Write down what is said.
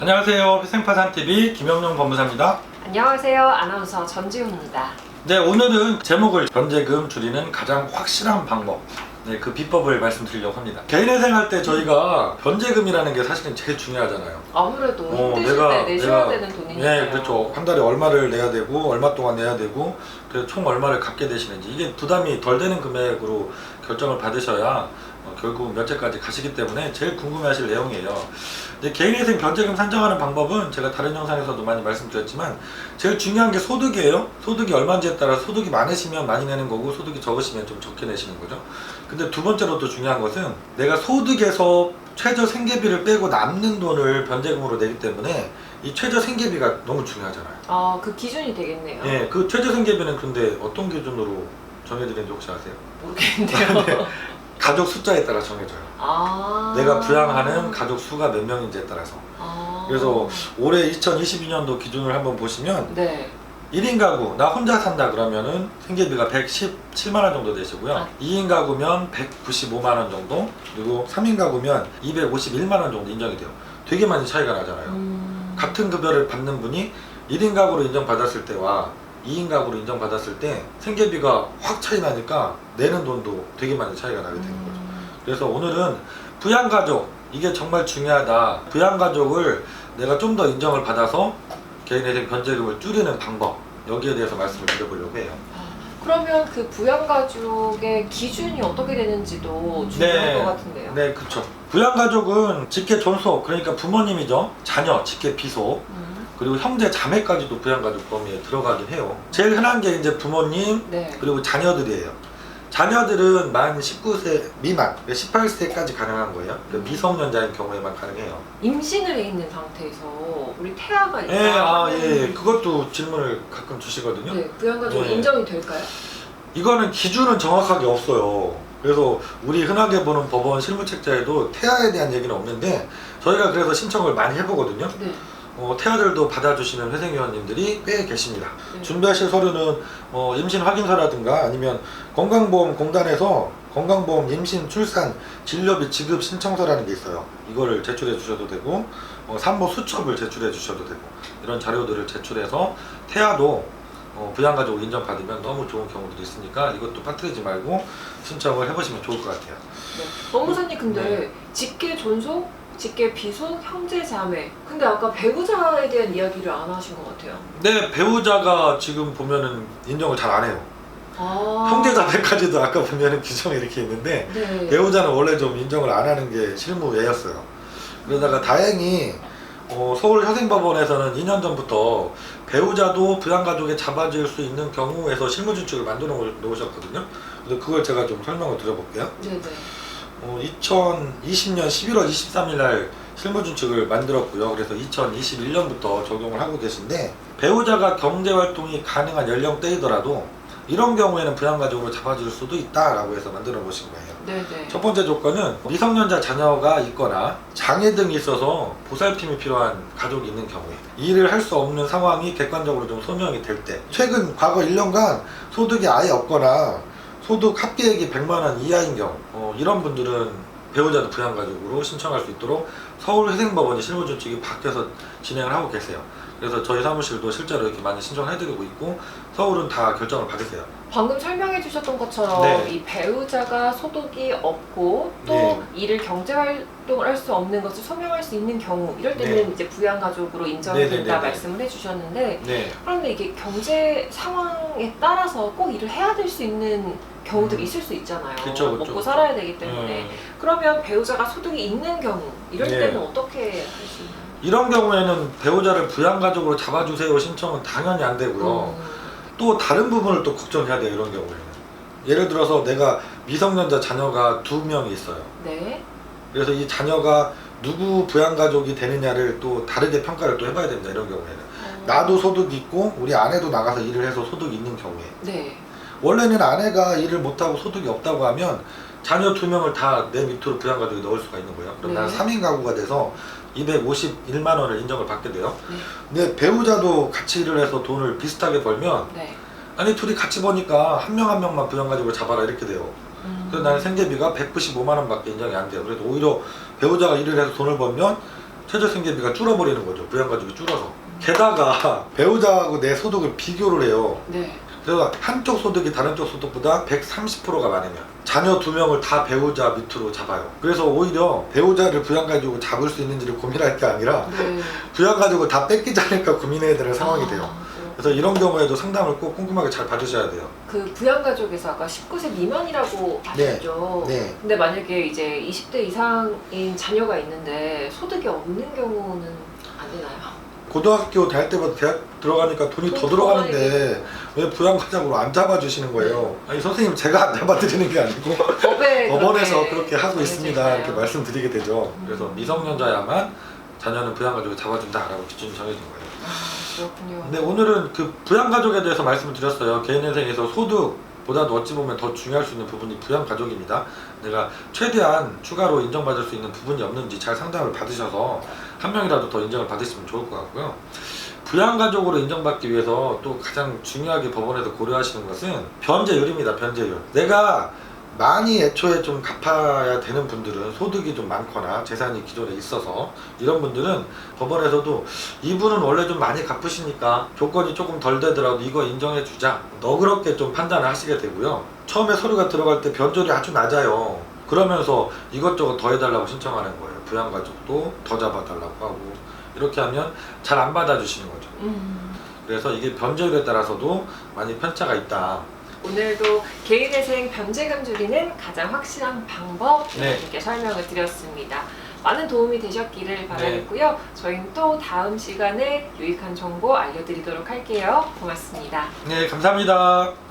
안녕하세요. 생파산TV 김영용 법무사입니다. 안녕하세요. 아나운서 전지훈입니다. 네, 오늘은 제목을 변제금 줄이는 가장 확실한 방법. 네, 그 비법을 말씀드리려고 합니다. 개인회생 할 때 저희가 변제금이라는 게 사실은 제일 중요하잖아요. 아무래도 어, 힘드실 때 내셔야 되는 돈이니까요. 네, 그렇죠. 한 달에 얼마를 내야 되고 얼마 동안 내야 되고 그래서 총 얼마를 갚게 되시는지 이게 부담이 덜 되는 금액으로 결정을 받으셔야 어, 결국 몇째까지 가시기 때문에 제일 궁금해하실 내용이에요. 근데 개인회생 변제금 산정하는 방법은 제가 다른 영상에서도 많이 말씀드렸지만 제일 중요한 게 소득이에요. 소득이 얼마인지에 따라 소득이 많으시면 많이 내는 거고 소득이 적으시면 좀 적게 내시는 거죠. 근데 두 번째로 또 중요한 것은 내가 소득에서 최저 생계비를 빼고 남는 돈을 변제금으로 내기 때문에 이 최저 생계비가 너무 중요하잖아요. 아, 그 기준이 되겠네요. 예, 그 최저 생계비는 근데 어떤 기준으로 정해드리는지 혹시 아세요? 모르겠는데요. 가족 숫자에 따라 정해져요. 아. 내가 부양하는 가족 수가 몇 명인지에 따라서. 아. 그래서 올해 2022년도 기준을 한번 보시면 네. 1인 가구 나 혼자 산다 그러면은 생계비가 117만 원 정도 되시고요. 아. 2인 가구면 195만 원 정도, 그리고 3인 가구면 251만 원 정도 인정이 돼요. 되게 많이 차이가 나잖아요. 음. 같은 급여를 받는 분이 1인 가구로 인정받았을 때와 2인 가구로 인정받았을 때 생계비가 확 차이 나니까 내는 돈도 되게 많이 차이가 나게 되는 거죠. 음. 그래서 오늘은 부양가족 이게 정말 중요하다. 부양가족을 내가 좀 더 인정을 받아서 개인회생 변제금을 줄이는 방법 여기에 대해서 말씀을 드려보려고 해요. 아, 그러면 그 부양가족의 기준이 어떻게 되는지도 중요할 것 같은데요. 네, 그렇죠. 부양가족은 직계 존속 그러니까 부모님이죠. 자녀, 직계 비속 음. 그리고 형제 자매까지도 부양가족 범위에 들어가긴 해요. 제일 흔한 게 이제 부모님 네. 그리고 자녀들이에요. 자녀들은 만 19세 미만, 18세까지 가능한 거예요. 그 미성년자인 경우에만 가능해요. 임신을 해 있는 상태에서 우리 태아가 있다. 예, 아, 예. 그것도 질문을 가끔 주시거든요. 네, 부양가족 네. 인정이 될까요? 이거는 기준은 정확하게 없어요. 그래서 우리 흔하게 보는 법원 실무책자에도 태아에 대한 얘기는 없는데 저희가 그래서 신청을 많이 해보거든요. 네. 어, 태아들도 받아주시는 회생위원님들이 꽤 계십니다. 네. 준비하실 서류는 어, 임신 확인서라든가 아니면 건강보험 공단에서 건강보험 임신 출산 진료비 지급 신청서라는 게 있어요. 이거를 제출해 주셔도 되고 어, 산모 수첩을 제출해 주셔도 되고 이런 자료들을 제출해서 태아도 어, 부양가족 인정받으면 너무 좋은 경우들이 있으니까 이것도 빠뜨리지 말고 신청을 해보시면 좋을 것 같아요. 네. 법무사님 근데 네. 직계 존속, 직계 비속, 형제 자매. 근데 아까 배우자에 대한 이야기를 안 하신 것 같아요. 네 배우자가 지금 보면은 인정을 잘 안 해요. 아. 형제 자매까지도 아까 보면은 규정이 이렇게 있는데 네. 배우자는 원래 좀 인정을 안 하는 게 실무예였어요. 그러다가 다행히 어, 서울효생법원에서는 2년 전부터 배우자도 부양가족에 잡아줄 수 있는 경우에서 실무준칙을 만들어 놓으셨거든요. 그래서 그걸 제가 좀 설명을 드려볼게요. 네네. 어, 2020년 11월 23일 날 실무준칙을 만들었고요. 그래서 2021년부터 적용을 하고 계신데 배우자가 경제활동이 가능한 연령대이더라도 이런 경우에는 부양가족으로 잡아줄 수도 있다라고 해서 만들어 보신 거예요. 네네. 첫 번째 조건은 미성년자 자녀가 있거나 장애 등이 있어서 보살핌이 필요한 가족이 있는 경우에 일을 할 수 없는 상황이 객관적으로 좀 소명이 될 때 최근 과거 1년간 소득이 아예 없거나 소득 합계액이 100만 원 이하인 경우 어, 이런 분들은 배우자도 부양가족으로 신청할 수 있도록 서울회생법원이 실무준칙이 바뀌어서 진행을 하고 계세요. 그래서 저희 사무실도 실제로 이렇게 많이 신청을 해드리고 있고 서울은 다 결정을 받으세요. 방금 설명해 주셨던 것처럼 네. 이 배우자가 소득이 없고 또 네. 일을 경제 활동을 할 수 없는 것을 소명할 수 있는 경우 이럴 때는 네. 이제 부양 가족으로 인정이 네, 네, 된다 네, 네. 말씀을 해 주셨는데 네. 그런데 이게 경제 상황에 따라서 꼭 일을 해야 될 수 있는 음. 있을 수 있잖아요. 그쵸, 그쵸, 먹고 그쵸. 살아야 되기 때문에 음. 그러면 배우자가 소득이 있는 경우 이럴 네. 때는 어떻게 할 수 있나요? 이런 경우에는 배우자를 부양가족으로 잡아주세요 신청은 당연히 안 되고요. 음. 또 다른 부분을 또 걱정해야 돼요 이런 경우에는. 예를 들어서 내가 미성년자 자녀가 두 명이 있어요. 네. 그래서 이 자녀가 누구 부양가족이 되느냐를 또 다르게 평가를 또 해봐야 됩니다 이런 경우에는. 어. 나도 소득이 있고 우리 아내도 나가서 일을 해서 소득이 있는 경우에 네. 원래는 아내가 일을 못하고 소득이 없다고 하면 자녀 두 명을 다 내 밑으로 부양가족에 넣을 수가 있는 거예요. 그럼 네. 나는 3인 가구가 돼서 251만 원을 인정을 받게 돼요. 네. 근데 배우자도 같이 일을 해서 돈을 비슷하게 벌면 네. 아니 둘이 같이 버니까 한 명 한 명만 부양가족을 잡아라 이렇게 돼요. 음. 그래서 나는 생계비가 195만 원밖에 인정이 안 돼요. 그래서 오히려 배우자가 일을 해서 돈을 벌면 최저 생계비가 줄어버리는 거죠. 부양가족이 줄어서. 게다가 배우자하고 내 소득을 비교를 해요. 네. 그래서 한쪽 소득이 다른 쪽 소득보다 130%가 많으면 자녀 두 명을 다 배우자 밑으로 잡아요. 그래서 오히려 배우자를 부양가족을 잡을 수 있는지를 고민할 게 아니라 네. 부양가족을 다 뺏기지 않을까 고민해야 되는 상황이 돼요. 아. 그래서 이런 경우에도 상담을 꼭 꼼꼼하게 잘 받으셔야 돼요. 그 부양가족에서 아까 19세 미만이라고 하셨죠. 네. 근데 만약에 이제 20대 이상인 자녀가 있는데 소득이 없는 경우는 안 되나요? 고등학교 다닐 때부터 대학 들어가니까 돈이 더돈 들어가는데 왜 부양가족으로 안 잡아주시는 거예요? 아니 선생님 제가 안 잡아드리는 게 아니고 법에 법원에서 그렇게 그렇게 하고 있습니다? 이렇게 말씀드리게 되죠. 음. 그래서 미성년자야만 자녀는 부양가족을 잡아준다라고 기준이 정해진 거예요. 아, 그렇군요. 근데 오늘은 그 부양가족에 대해서 말씀을 드렸어요. 개인 인생에서 소득 보다도 어찌 보면 더 중요할 수 있는 부분이 부양 가족입니다. 내가 최대한 추가로 인정받을 수 있는 부분이 없는지 잘 상담을 받으셔서 한 명이라도 더 인정을 받으시면 좋을 것 같고요. 부양 가족으로 인정받기 위해서 또 가장 중요하게 법원에서 고려하시는 것은 변제율입니다. 변제율. 내가 많이 애초에 좀 갚아야 되는 분들은 소득이 좀 많거나 재산이 기존에 있어서 이런 분들은 법원에서도 이분은 원래 좀 많이 갚으시니까 조건이 조금 덜 되더라도 이거 인정해 주자. 너그럽게 좀 판단을 하시게 되고요. 처음에 서류가 들어갈 때 변절이 아주 낮아요. 그러면서 이것저것 더 해달라고 신청하는 거예요. 부양가족도 더 잡아달라고 하고. 이렇게 하면 잘 안 받아주시는 거죠. 음. 그래서 이게 변제율에 따라서도 많이 편차가 있다 오늘도 개인회생 변제금 줄이는 가장 확실한 방법 네. 이렇게 설명을 드렸습니다. 많은 도움이 되셨기를 바라겠고요. 저희는 또 다음 시간에 유익한 정보 알려드리도록 할게요. 고맙습니다. 네 감사합니다